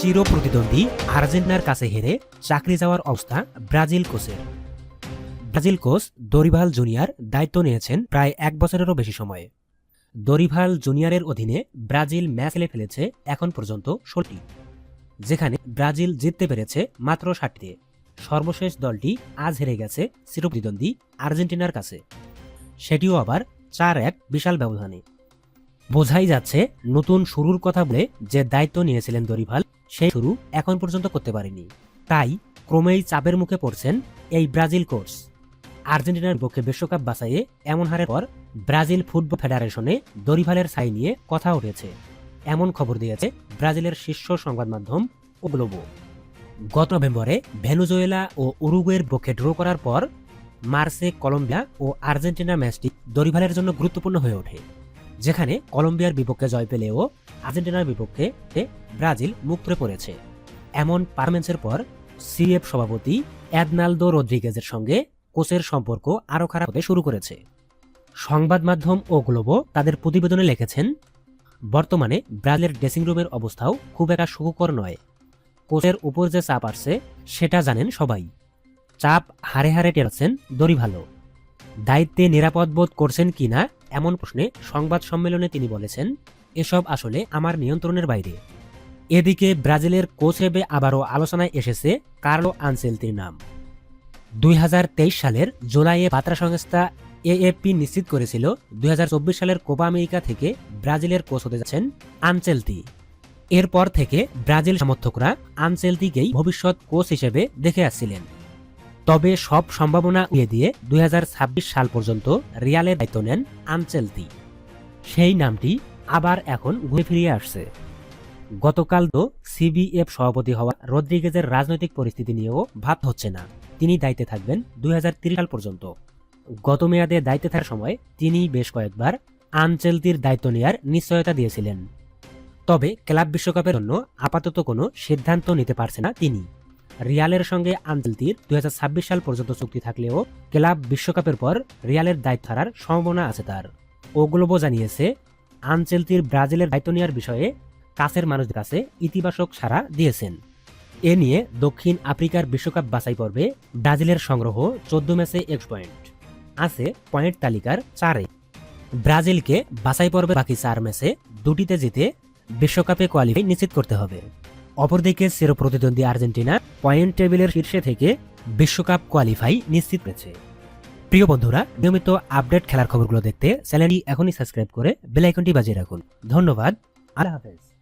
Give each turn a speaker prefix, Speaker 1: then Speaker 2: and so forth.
Speaker 1: চির প্রতিদ্বন্দ্বী আর্জেন্টিনার কাছে হেরে চাকরি যাওয়ার অবস্থা ব্রাজিল কোচের। ব্রাজিল কোচ দরিভাল জুনিয়র দায়িত্ব নিয়েছেন প্রায় এক বছরেরও বেশি সময়ে। দরিভাল জুনিয়রের অধীনে ব্রাজিল ম্যাচ খেলে ফেলেছে এখন পর্যন্ত ষোলটি, যেখানে ব্রাজিল জিততে পেরেছে মাত্র ষাটটিতে সর্বশেষ দলটি আজ হেরে গেছে চিরপ্রতিদ্বন্দ্বী আর্জেন্টিনার কাছে। সেটিও আবার চার এক বিশাল ব্যবধানে। বোঝাই যাচ্ছে নতুন শুরুর কথা বলে যে দায়িত্ব নিয়েছিলেন দরিভাল সেই শুরু এখন পর্যন্ত করতে পারেনি। তাই ক্রমেই চাপের মুখে পড়ছেন এই ব্রাজিল কোচ। আর্জেন্টিনার পক্ষে বিশ্বকাপ বাছাইয়ে এমন হারের পর ব্রাজিল ফুটবল ফেডারেশনে দরিভালের ছাই নিয়ে কথা উঠেছে। এমন খবর দিয়েছে ব্রাজিলের শীর্ষ সংবাদ মাধ্যম ও গ্লোবো। গত নভেম্বরে ভেনুজুয়েলা ও উরুগুয়ের পক্ষে ড্র করার পর মার্সে কলম্বিয়া ও আর্জেন্টিনা ম্যাচটি দরিভালের জন্য গুরুত্বপূর্ণ হয়ে ওঠে। যেখানে কলম্বিয়ার বিপক্ষে জয় পেলেও আর্জেন্টিনার বিপক্ষে ব্রাজিল মুখ করে পড়েছে। এমন পারফরমেন্সের পর সিএফ সভাপতি অ্যাদনালদো রদ্রিগেজের সঙ্গে কোচের সম্পর্ক আরও খারাপ হতে শুরু করেছে। সংবাদ মাধ্যম ও গ্লোবো তাদের প্রতিবেদনে লিখেছেন, বর্তমানে ব্রাজিলের ড্রেসিং রুমের অবস্থাও খুব একটা সুখকর নয়। কোচের উপর যে চাপ আসছে, সেটা জানেন সবাই। চাপ হারে হারে টেরছেন দড়ি ভালো। দায়িত্বে নিরাপদ বোধ করছেন কিনা এমন প্রশ্নে সংবাদ সম্মেলনে তিনি বলেছেন, এসব আসলে আমার নিয়ন্ত্রণের বাইরে। এদিকে ব্রাজিলের কোচ হিসেবে আবারও আলোচনায় এসেছে কার্লো আনসেলতির নাম। দুই হাজার তেইশ সালের জুলাইয়ে বার্তা সংস্থা এএফপি নিশ্চিত করেছিল, দুই হাজার চব্বিশ সালের কোপা আমেরিকা থেকে ব্রাজিলের কোচ হতে যাচ্ছেন আনচেলতি এরপর থেকে ব্রাজিল সমর্থকরা আনচেলতিকেই ভবিষ্যৎ কোচ হিসেবে দেখে আসছিলেন। তবে সব সম্ভাবনা উড়িয়ে দিয়ে দুই হাজার ছাব্বিশ সাল পর্যন্ত রিয়ালের দায়িত্ব নেন আনচেলতি। সেই নামটি আবার এখন ঘুরে ফিরিয়ে আসছে। গতকাল তো সিবিএফ সভাপতি হওয়া রদ্রিগেজের রাজনৈতিক পরিস্থিতি নিয়েও ভাব হচ্ছে না। তিনি দায়িত্বে থাকবেন দুই সাল পর্যন্ত। গত মেয়াদে দায়িত্বে থাকার সময় তিনি বেশ কয়েকবার আনচেলতির দায়িত্ব নেয়ার নিশ্চয়তা দিয়েছিলেন। তবে ক্লাব বিশ্বকাপের জন্য আপাতত কোনো সিদ্ধান্ত নিতে পারছে না তিনি। রিয়ালের সঙ্গে আনচেলতির দুই সাল পর্যন্ত চুক্তি থাকলেও ক্লাব বিশ্বকাপের পর রিয়ালের দায়িত্ব হারার সম্ভাবনা আছে তার। ওগ্লোবো জানিয়েছে আনচেলতির ব্রাজিলের দায়িত্ব নেওয়ার বিষয়ে কাছের মানুষদের কাছে ইতিবাচক সাড়া দিয়েছেন। এ নিয়ে দক্ষিণ আফ্রিকার বিশ্বকাপ বাছাই পর্বে ব্রাজিলের সংগ্রহ চোদ্দ ম্যাচে এক পয়েন্ট, আছে পয়েন্ট তালিকার চারে। ব্রাজিলকে বাছাই পর্বে বাকি চার ম্যাচে দুটিতে জিতে বিশ্বকাপে কোয়ালিফাই নিশ্চিত করতে হবে। অপরদিকে চির প্রতিদ্বন্দ্বী আর্জেন্টিনা পয়েন্ট টেবিলের শীর্ষে থেকে বিশ্বকাপ কোয়ালিফাই নিশ্চিত হয়েছে। প্রিয় বন্ধুরা, নিয়মিত আপডেট খেলার খবরগুলো দেখতে চ্যানেলটি এখনই সাবস্ক্রাইব করে বেলাইকনটি বাজিয়ে রাখুন। ধন্যবাদ। আল্লাহ হাফেজ।